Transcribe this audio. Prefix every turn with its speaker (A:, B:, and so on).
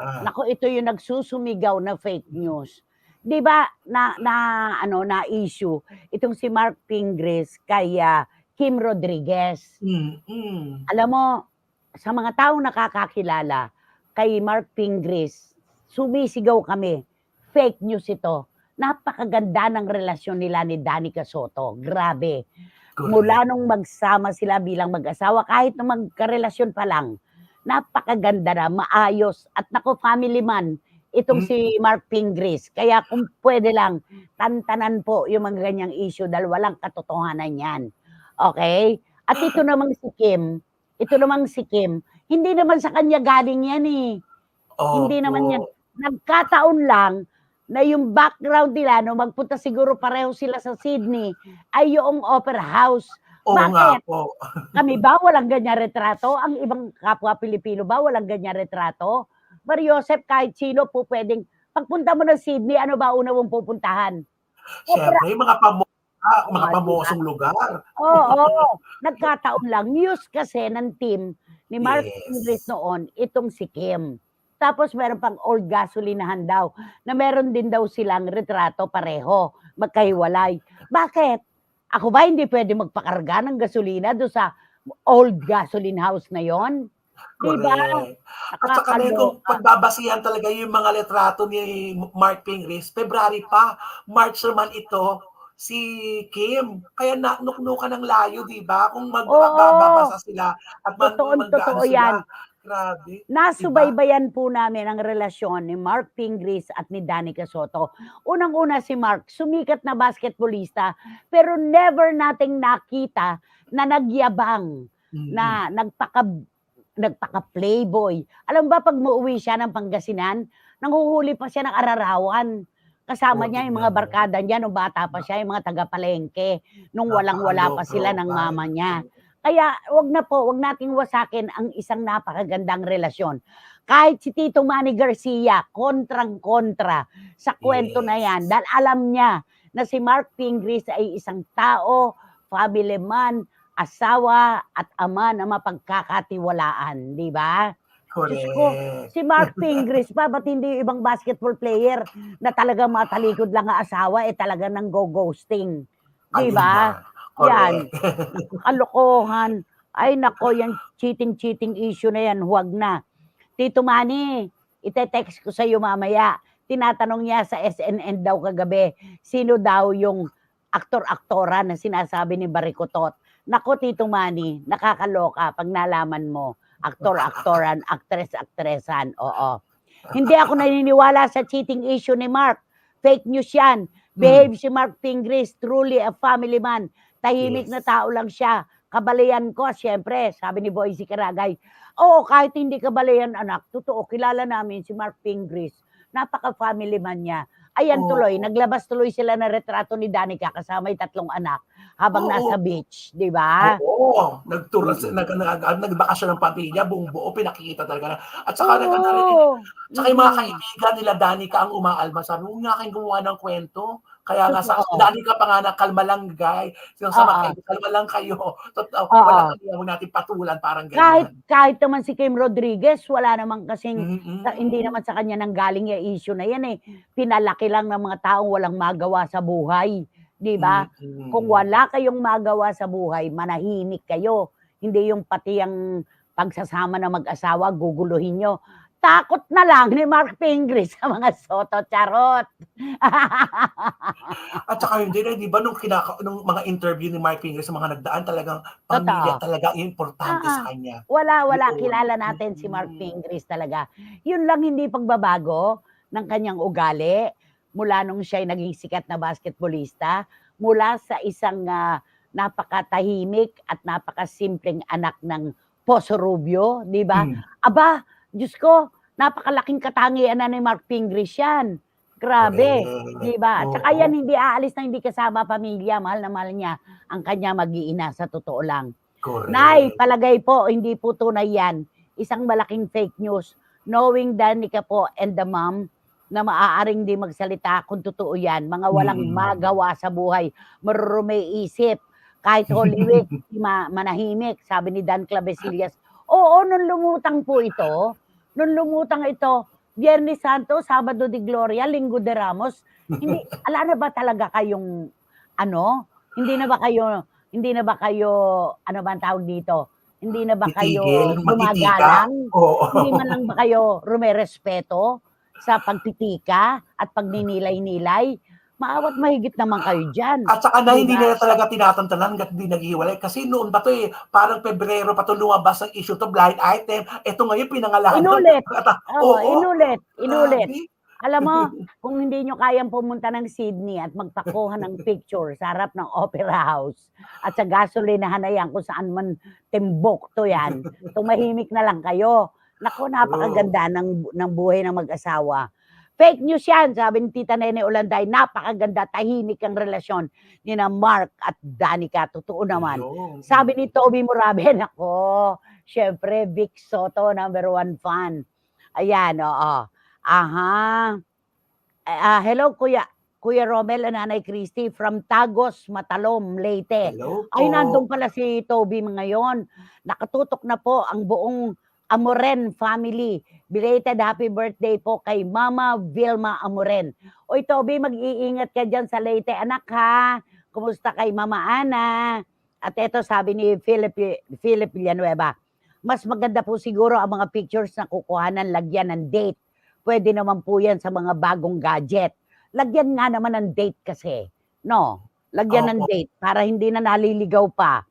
A: Ah.
B: naku ito yung nagsusumigaw na fake news. 'Di ba na na ano, na-issue itong si Mark Pingris kay, ah, Kim Rodriguez.
A: Mm.
B: Alam mo, sa mga taong nakakakilala kay Mark Pingris, sumisigaw kami, fake news ito. Napakaganda ng relasyon nila ni Danica Soto, grabe. Mula
A: Correct.
B: nung magsama sila bilang mag-asawa, kahit nung magkarelasyon pa lang, napakaganda na, maayos at naku family man itong
A: Hmm.
B: si Mark Pingris. Kaya kung puwede lang, tantanan po yung mga ganyang issue dahil walang katotohanan yan, okey? At ito namang si Kim, ito namang si Kim, hindi naman sa kanya galing yan, eh. Hindi naman yan nagkataon lang na yung background nila nung magpunta siguro pareho sila sa Sydney ay yoong opera house.
A: Oo nga
B: Bakit?
A: po.
B: Kami ba walang ganyang retrato? Ang ibang kapwa Pilipino ba walang ganyang retrato? Mariosep, kahit sino po puwedeng pagpunta mo ng Sydney, ano ba una mong pupuntahan? Opera
A: Siyempre yung mga pamo ah,
B: Oo
A: mga
B: nga, ba?
A: pamosong lugar.
B: Oo, nagkataon lang. News kasi ng team ni Mark
A: Yes.
B: Noon, itong si Kim. Tapos meron pang old gasolinahan daw, na meron din daw silang retrato pareho, magkahiwalay. Bakit? Ako ba hindi puwede magpakarga ng gasolina do'n sa old gasoline house na yun? 'Di ba?
A: Correct. At saka rin kung pagbabasihan talaga yung mga litrato ni Mark Pingris, February pa, March naman ito si Kim. Kaya na nuknukan ng layo, 'di ba? Kung mag
B: Oo.
A: babasa sila at mag
B: Totoong
A: mag-aano
B: totoo yan.
A: Grabe?
B: Nasubaybayan po namin ang relasyon ni Mark Pingris at ni Danica Soto. Unang-una si Mark, sumikat na basketballista, pero never nating nakita na nagyabang,
A: Mm.
B: na nagpaka nagpaka-playboy. Alam ba 'pag umuuwi siya ng Pangasinan, nanghuhuli pa siya ng ararawan. Kasama
A: Oh,
B: niya yung mga barkada niya nung bata pa siya, yung mga taga-palengke, nung walang-wala pa sila ng mama niya. Kaya 'wag na po, 'wag nating wasakin ang isang napakagandang relasyon. Kahit si Tito Manny Garcia, kontrang-kontra sa kuwento na yan,
A: Yes.
B: dahil alam niya na si Mark Pingris ay isang tao, family man, asawa at ama na mapagkakatiwalaan, 'di ba? Diyos ko,
A: Correct.
B: si Mark Pingris pa, ba't hindi yung ibang basketball player na talagang matalikod lang ang asawa, eh, talagang nanggo-ghosting, 'di
A: Ayun
B: ba? Yan, kalokohan. Ay naku, yang cheating-cheating issue na yan, huwag na. Tito Manny, ite-text ko sa'yo mamaya. Tinatanong niya sa SNN daw kagabi, sino daw yung aktor-aktora na sinasabi ni Barikotot. Naku, Tito Manny, nakakaloka 'pag nalaman mo. Aktor-aktoran, aktres-aktresan, oo. Hindi ako naniniwala sa cheating issue ni Mark. Fake news yan.
A: Hmm.
B: Behave si Mark Pingris, truly a family man. Tahimik na
A: Yes.
B: tao lang siya. Kabalayan ko, siyempre, sabi ni Boysie Karagay. Oo, kahit hindi kabalayan anak, totoo, kilala namin si Mark Pingris. Napaka-family man niya. Ayan tuloy,
A: Oo.
B: naglabas tuloy sila ng retrato ni Danica kasama yung tatlong anak habang
A: Oo.
B: nasa beach, 'di ba?
A: Oo, nag-tour
B: Mm.
A: nag nag nagbakasyon ng pamilya, buong buo pinakikita talaga na at saka nag-ano rin
B: Oo.
A: Tsaka yung mga
B: Mm.
A: kaibigan nila Danica ang umaalma, sabi, "Huwag nga kayong gumawa ng kuwento." Kaya nga sa
B: Totoo.
A: Danica pa nga na, "Kalma lang guy." Yung sa mga
B: Oo.
A: kaibigan, "Kalma lang kayo, totoo,
B: Oo.
A: walang ano, huwag natin patulan." Parang
B: Kahit
A: ganyan.
B: kahit naman si Kim Rodriguez, wala naman kasing sa hindi naman sa kanya nanggaling yang issue na yan, eh. Pinalaki lang ng mga taong walang magawa sa buhay, 'di ba? Kung
A: Mm.
B: wala kayong magawa sa buhay, manahimik kayo. Hindi yung pati ang pagsasama na mag-asawa guguluhin niyo. Takot na lang ni Mark Pingris sa mga Soto, charot.
A: At saka hindi rin, 'di ba nung kinaka nung mga interview ni Mark Pingris sa mga nagdaan, talagang pamilya
B: Totoo.
A: talaga importante
B: Oo.
A: sa kanya.
B: Wala, wala.
A: Yun.
B: Kilala natin si Mark
A: Mm.
B: Pingris talaga. Yun lang hindi pagbabago ng kanyang ugali mula nung siya'y naging sikat na basketballista, mula sa isang, ah, napakatahimik at napakasimpleng anak ng Poso Rubio, 'di ba?
A: Hmm.
B: Aba, Diyos ko, napakalaking katangian na ni Mark Pingris 'yan. Grabe, 'di
A: Correct,
B: ba? At saka yan hindi aalis na hindi kasama pamilya, mahal na mahal niya ang kanyang mag-iina sa totoo lang. Nay,
A: Correct.
B: palagay po hindi po tunay yan. Isang malaking fake news. Knowing Danica po and the mom na maaaring di magsalita kung totoo yan. Mga walang
A: Mm.
B: magawa sa buhay, marurumay isip. Kahit Holy Week, di ma manahimik, sabi ni Dan Clavesillas. Oo, nung lumutang po ito, nung lumutang ito, Biyernes Santo, Sabado de Gloria, Linggo de Ramos. Hindi, ala na ba talaga kayong, ano, hindi na ba kayo, hindi na ba kayo, ano ba ang tawag dito? Hindi na ba kayo
A: Titigil,
B: gumagalang? Hindi man lang ba kayo rumerespeto sa pagtitika at pagninilay-nilay? Maawat mahigit naman kayo dyan.
A: At saka na hindi
B: Diba?
A: nila talaga tinatantanan hanggat hindi naghiwalay. Kasi noon ba to eh, parang Pebrero pa to lumabas ang issue to blind item. Ito ngayon pinangalanan.
B: Inulit.
A: At-
B: Oo,
A: oo.
B: inulit, inulit.
A: Grabe.
B: Alam mo, kung hindi nyo kayang pumunta ng Sydney at magpakuha ng picture sa harap ng Opera House at sa gasolinahan na yan, kung saan man timbok to yan, tumahimik na lang kayo. Naku, napakaganda ng, ng buhay ng mag-asawa. Fake news yan, sabi ni Tita Nene Olanday, napakaganda, tahimik ang relasyon ni na Mark at Danica. Totoo naman.
A: Ayun.
B: Sabi ni Toby Murabe, nako, syempre, Vic Soto, number one fan. Ayan, oo. Aha. Ah, hello, Kuya. Kuya Romel and Nanay Christy from Tagos, Matalom, Leyte.
A: Hello
B: Ay,
A: po.
B: nandun pala si Toby ngayon. Nakatutok na po ang buong Amoren family. Belated happy birthday po kay Mama Vilma Amoren. Oy, Toby, mag-iingat ka dyan sa Leyte, anak ha. Kumusta kay Mama Ana? At eto sabi ni Philip, Philip Villanueva, mas maganda po siguro ang mga pictures na kukuhanan lagyan ng date. Pwede naman po yan sa mga bagong gadget. Lagyan nga naman ng date kasi. No? Lagyan ng
A: Opo.
B: date para hindi na naliligaw pa.